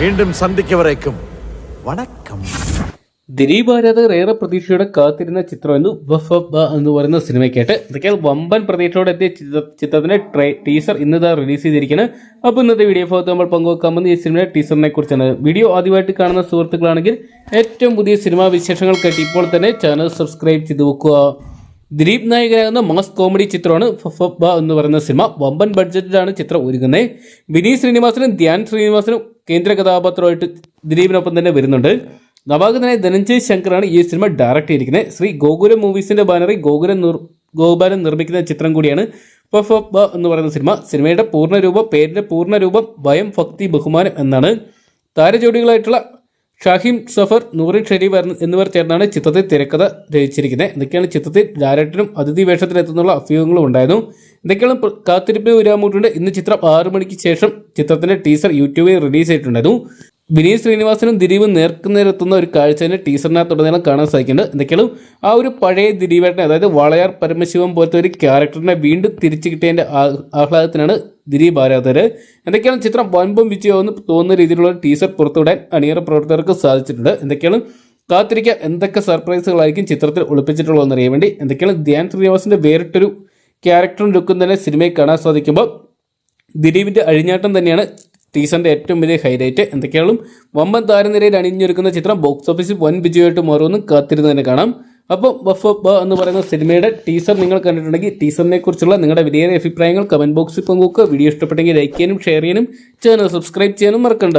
വീണ്ടും സന്ധിക്കവരേക്കും വണക്കം. ദിലീപ് ആരാധകർ ഏറെ പ്രതീക്ഷയോടെ കാത്തിരുന്ന ചിത്രമായിരുന്നു വഫ് എന്ന് പറയുന്ന സിനിമയ്ക്കായിട്ട് ഇതൊക്കെയാണ് വമ്പൻ പ്രതീക്ഷയോടെ എത്തിയ ചിത്രത്തിന്റെ ട്രേ ടീസർ ഇന്ന് ഇതാ റിലീസ് ചെയ്തിരിക്കുന്നത് അപ്പോൾ ഇന്നത്തെ വീഡിയോ ഭാഗത്ത് നമ്മൾ പങ്കുവെക്കാൻ പോകുന്ന ഈ സിനിമയുടെ ടീസറിനെ കുറിച്ചാണ്. വീഡിയോ ആദ്യമായിട്ട് കാണുന്ന സുഹൃത്തുക്കളാണെങ്കിൽ ഏറ്റവും പുതിയ സിനിമാ വിശേഷങ്ങൾക്കായിട്ട് ഇപ്പോൾ തന്നെ ചാനൽ സബ്സ്ക്രൈബ് ചെയ്ത് വെക്കുക. ദിലീപ് നായകനാകുന്ന മാസ് കോമഡി ചിത്രമാണ് ഫഫബ എന്ന് പറയുന്ന സിനിമ. വമ്പൻ ബഡ്ജറ്റിലാണ് ചിത്രം ഒരുങ്ങുന്നത്. വിനീത് ശ്രീനിവാസനും ധ്യാൻ ശ്രീനിവാസനും കേന്ദ്ര കഥാപാത്രമായിട്ട് ദിലീപിനൊപ്പം തന്നെ വരുന്നുണ്ട്. നവാഗതനായ ധനഞ്ജയ് ശങ്കറാണ് ഈ സിനിമ ഡയറക്റ്റ് ചെയ്തിരിക്കുന്നത്. ശ്രീ ഗോകുലം മൂവീസിന്റെ ബാനറിൽ ഗോകുലം ഗോപാലൻ നിർമ്മിക്കുന്ന ചിത്രം കൂടിയാണ് ഫഫബ എന്ന് പറയുന്ന സിനിമ. സിനിമയുടെ പൂർണരൂപം പേരിന്റെ പൂർണരൂപം ഭയം ഭക്തി ബഹുമാനം എന്നാണ്. താരജോഡികളായിട്ടുള്ള ഷാഹിം സഫർ നൂറിൻ ഷെരീഫ് എന്ന- എന്നിവർ ചേർന്നാണ് ചിത്രത്തിൽ തിരക്കഥ രചിച്ചിരിക്കുന്നത്. എന്തൊക്കെയാണ് ചിത്രത്തിൽ ഡയറക്ടറും അതിഥി വേഷത്തിലെത്തുന്നുള്ള അഭ്യൂഹങ്ങളും ഉണ്ടായിരുന്നു. എന്തൊക്കെയാണ് കാത്തിരിപ്പ് കാത്തിരിപ്പിന് വിരാമൂട്ടുണ്ട് ഇന്ന് ചിത്രം ആറു മണിക്ക് ശേഷം ചിത്രത്തിന്റെ ടീസർ യൂട്യൂബിൽ റിലീസ് ചെയ്തിട്ടുണ്ടായിരുന്നു. വിനീത് ശ്രീനിവാസനും ദിലീപും നേർക്കുനേരെത്തുന്ന ഒരു കാഴ്ച തന്നെ ടീസറിനകത്തുടനീളം കാണാൻ സാധിക്കുന്നുണ്ട്. എന്തൊക്കെയാണ്? ആ ഒരു പഴയ ദിലീപേട്ടനെ അതായത് വളയാർ പരമശിവം പോലത്തെ ഒരു ക്യാരക്ടറിനെ വീണ്ടും തിരിച്ചു കിട്ടിയതിന്റെ ആഹ്ലാദത്തിനാണ് ദിലീപ് ആരാധകർ എന്തൊക്കെയാണ് ചിത്രം? വൻപം വിജയമെന്ന് തോന്നുന്ന രീതിയിലുള്ള ടീസർ പുറത്തുവിടാൻ അണിയറ പ്രവർത്തകർക്ക് സാധിച്ചിട്ടുണ്ട്. എന്തൊക്കെയാണ്? കാത്തിരിക്കുക. എന്തൊക്കെ സർപ്രൈസുകളായിരിക്കും ചിത്രത്തിൽ ഒളിപ്പിച്ചിട്ടുള്ളതെന്ന് അറിയാൻ വേണ്ടി. എന്തൊക്കെയാണ്? ധ്യാൻ ശ്രീനിവാസിന്റെ വേറിട്ടൊരു ക്യാരക്ടറും ലുക്കും തന്നെ സിനിമയിൽ കാണാൻ സാധിക്കുമ്പോൾ ദിലീപിന്റെ അഴിഞ്ഞാട്ടം തന്നെയാണ് ടീസറിന്റെ ഏറ്റവും വലിയ ഹൈലൈറ്റ് എന്തൊക്കെയാണ് വമ്പൻ താരനിരയിൽ അണിഞ്ഞൊരുക്കുന്ന ചിത്രം ബോക്സ് ഓഫീസിൽ വൻ വിജയമായിട്ട് മാറുമെന്ന് കാത്തിരുന്ന് തന്നെ കാണാം. അപ്പോൾ ബഫ് ബ എന്ന് പറയുന്ന സിനിമയുടെ ടീസർ നിങ്ങൾ കണ്ടിട്ടുണ്ടെങ്കിൽ ടീസറിനെ കുറിച്ചുള്ള നിങ്ങളുടെ വിലയേറെ അഭിപ്രായങ്ങൾ കമന്റ് ബോക്സിൽ പങ്കുവെക്കുക. വീഡിയോ ഇഷ്ടപ്പെട്ടെങ്കിൽ ലൈക്ക് ചെയ്യാനും ഷെയർ ചെയ്യാനും ചാനൽ സബ്സ്ക്രൈബ് ചെയ്യാനും മറക്കണ്ട.